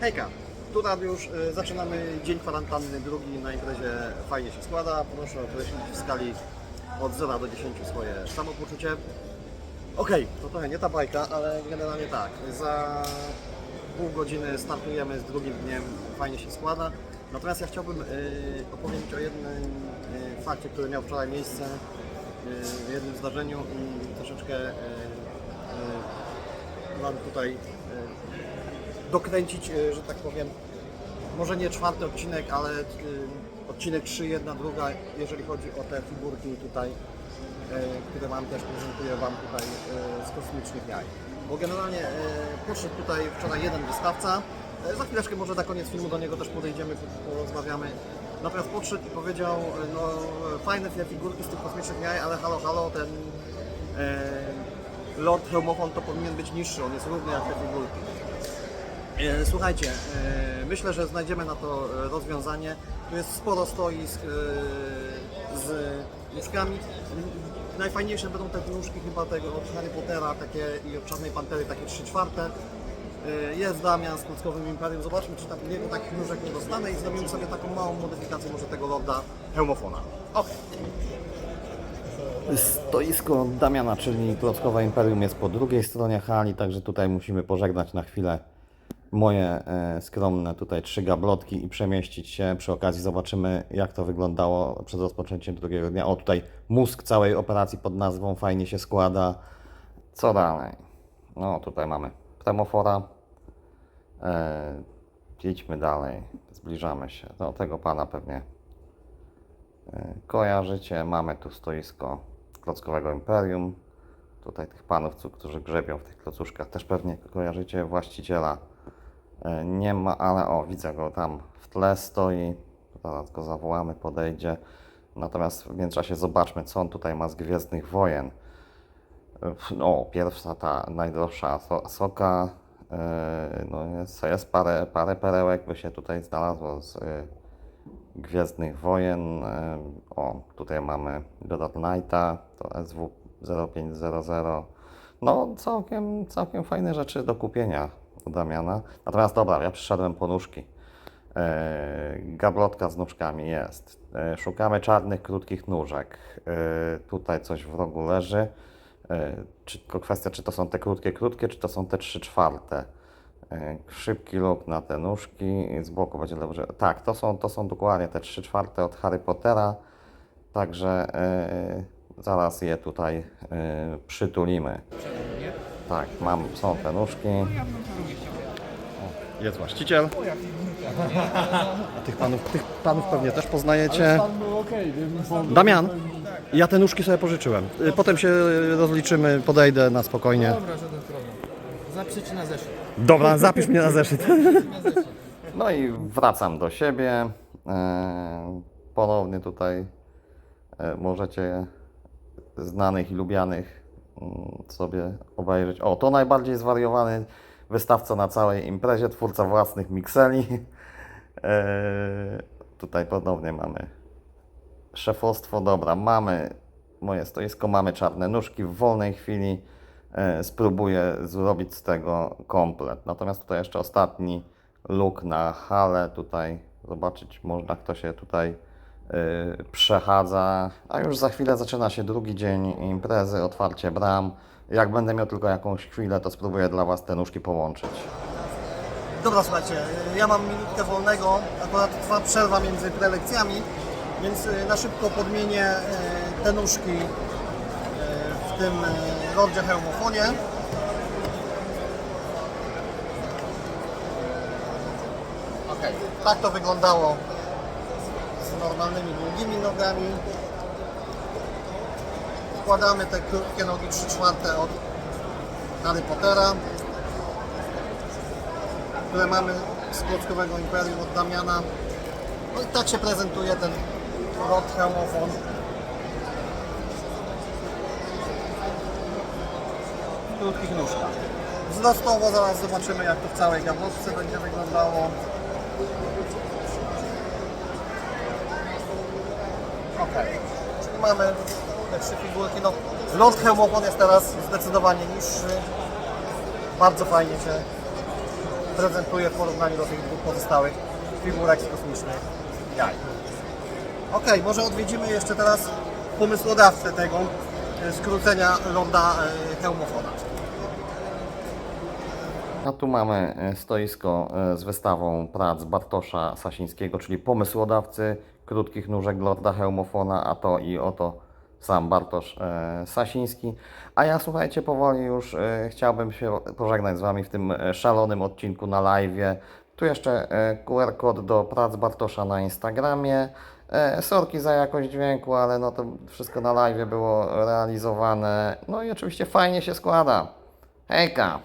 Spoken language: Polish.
Hejka, tu już y, zaczynamy dzień kwarantanny drugi na imprezie fajnie się składa. Proszę określić w skali od 0 do 10 swoje samopoczucie. Okej, to trochę nie ta bajka, ale generalnie tak. Za pół godziny startujemy z drugim dniem fajnie się składa. Natomiast ja chciałbym y, opowiedzieć o jednym y, fakcie, który miał wczoraj miejsce, w jednym zdarzeniu i troszeczkę Wam tutaj dokręcić, y, że tak powiem, może nie czwarty odcinek, ale y, odcinek 3, jedna, druga, jeżeli chodzi o te figurki tutaj, y, które Wam też prezentuję Wam tutaj z kosmicznych jaj. Bo generalnie podszedł tutaj wczoraj jeden wystawca, za chwileczkę może na koniec filmu do niego też podejdziemy, po- porozmawiamy. Natomiast podszedł i powiedział, no fajne te figurki z tych kosmicznych jaj, ale halo, halo, ten Lord Helmofon to powinien być niższy, on jest równy jak te figurki. E, Słuchajcie, e, myślę, że znajdziemy na to e, rozwiązanie. Tu jest sporo stoisk z nóżkami. Najfajniejsze będą te nóżki chyba tego od Harry Pottera takie i od Czarnej Pantery, takie 3 czwarte. Jest Damian z Klockowym Imperium. Zobaczmy, czy tam jego takich nóżek nie dostanę i zrobimy sobie taką małą modyfikację może tego Lorda Hełmofona. Okej. Stoisko Damiana, czyli Klockowe Imperium jest po drugiej stronie hali, także tutaj musimy pożegnać na chwilę moje e, skromne tutaj trzy gablotki i przemieścić się. Przy okazji zobaczymy, jak to wyglądało przed rozpoczęciem drugiego dnia. O, tutaj mózg całej operacji pod nazwą fajnie się składa. Co dalej? No, tutaj mamy ptemofora. E, idźmy dalej, zbliżamy się do tego pana pewnie e, kojarzycie. Mamy tu stoisko Klockowego Imperium. Tutaj tych panów, którzy grzebią w tych klocuszkach, też pewnie kojarzycie właściciela. E, Nie ma, ale o, widzę go tam w tle stoi. Zaraz go zawołamy, podejdzie. Natomiast w międzyczasie zobaczmy, co on tutaj ma z Gwiezdnych Wojen. E, O, pierwsza ta najdroższa so- soka. E, No jest, jest parę, parę perełek by się tutaj znalazło z Gwiezdnych Wojen. O, tutaj mamy God Knighta, to SW 0500. No, całkiem, całkiem fajne rzeczy do kupienia Damiana. Natomiast dobra, ja przyszedłem po nóżki. E, gablotka z nóżkami jest. E, szukamy czarnych, krótkich nóżek. E, tutaj coś w rogu leży. Czy, tylko kwestia, czy to są te krótkie, krótkie, czy to są te trzy czwarte. Szybki luk na te nóżki z boku będzie dobrze. Tak, to są, to są dokładnie te trzy czwarte od Harry Pottera. Także e, zaraz je tutaj e, przytulimy. Tak, mam, są te nóżki. O, Jest właściciel. A tych panów, tych panów pewnie też poznajecie. Pan był okej, okay, Damian, ja te nóżki sobie pożyczyłem. Y, Potem się rozliczymy, podejdę na spokojnie. Dobra, żaden problem. Zapiszę ci na zeszyt. Dobra, zapisz mnie na zeszyt. No i wracam do siebie. E, Ponownie tutaj e, możecie znanych i lubianych sobie obejrzeć. O, to najbardziej zwariowany wystawca na całej imprezie, twórca własnych mikseli. E, Tutaj ponownie mamy szefostwo. Dobra, mamy moje stoisko, mamy czarne nóżki. W wolnej chwili e, spróbuję zrobić z tego komplet. Natomiast tutaj jeszcze ostatni look na halę. Tutaj zobaczyć można, kto się tutaj przechadza. A już za chwilę zaczyna się drugi dzień imprezy, otwarcie bram. Jak będę miał tylko jakąś chwilę, to spróbuję dla Was te nóżki połączyć. Dobra, słuchajcie, ja mam minutkę wolnego, akurat trwa przerwa między prelekcjami, więc y, na szybko podmienię y, te nóżki y, w tym y, Lordzie Hełmofonie. Ok, tak to wyglądało normalnymi długimi nogami. Wkładamy te krótkie nogi 3 czwarte od Harry Pottera które mamy z Klockowego Imperium od Damiana. No i tak się prezentuje ten Lord Helmofon. W krótkich nóżkach. Wzrostowo zaraz zobaczymy jak to w całej gablotce będzie wyglądało. Mamy te trzy figurki. No, Lord Helmofon jest teraz zdecydowanie niższy. Bardzo fajnie się prezentuje w porównaniu do tych dwóch pozostałych figurek kosmicznych jaj. Okej, może odwiedzimy jeszcze teraz pomysłodawcę tego e, skrócenia Lorda e, Hełmofona. A tu mamy e, stoisko z wystawą prac Bartosza Sasińskiego, czyli pomysłodawcy krótkich nóżek Lorda Hełmofona, a to i oto sam Bartosz e, Sasiński. A ja słuchajcie, powoli już e, chciałbym się pożegnać z Wami w tym e, szalonym odcinku na live. Tu jeszcze QR kod do prac Bartosza na Instagramie. Sorki za jakość dźwięku, ale no to wszystko na live było realizowane. No i oczywiście fajnie się składa. Hejka!